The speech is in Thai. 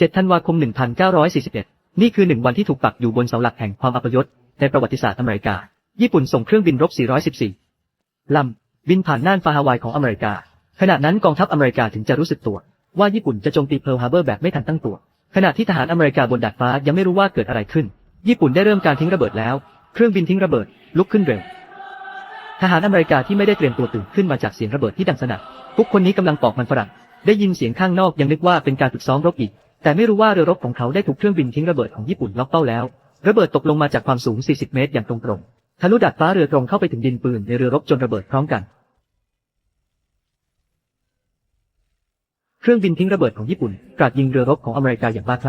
7 ธันวาคม 1941 นี่คือหนึ่งวันที่ถูกปักอยู่บนเสาหลักแห่งความอัปยศ ในประวัติศาสตร์อเมริกา ญี่ปุ่นส่งเครื่องบินรบ 414 ลำ บินผ่านน่านฟาฮาวายของอเมริกา ขณะนั้นกองทัพอเมริกาถึงจะรู้สึกตัว ว่าญี่ปุ่นจะโจมตีเพิร์ลฮาร์เบอร์แบบไม่ทันตั้งตัว ขณะที่ทหารอเมริกาบนดาดฟ้ายังไม่รู้ว่าเกิดอะไรขึ้น ญี่ปุ่นได้เริ่มการทิ้งระเบิดแล้ว เครื่องบินทิ้งระเบิด ลุกขึ้นเร็ว ทหารอเมริกาที่ไม่ได้เตรียมตัวตื่นขึ้นมาจากเสียงระเบิดที่ดังสนั่นทุกคนนี้กำลังปอกมันฝรั่งได้ยินเสียงข้างนอกยังนึกว่าเป็นการฝึกซ้อมรบอีก แต่ไม่รู้ว่าเรือรบของเขาได้ถูกเครื่องบินทิ้งระเบิดของญี่ปุ่นล็อกเป้าแล้ว ระเบิดตกลงมาจากความสูง 40 เมตรอย่างตรงๆทะลุดาดฟ้าเรือตรงเข้าไปถึงดินปืนในเรือรบจนระเบิดพร้อมกัน เครื่องบินทิ้งระเบิดของญี่ปุ่นกราดยิงเรือรบของอเมริกาอย่างบ้าคลั่ง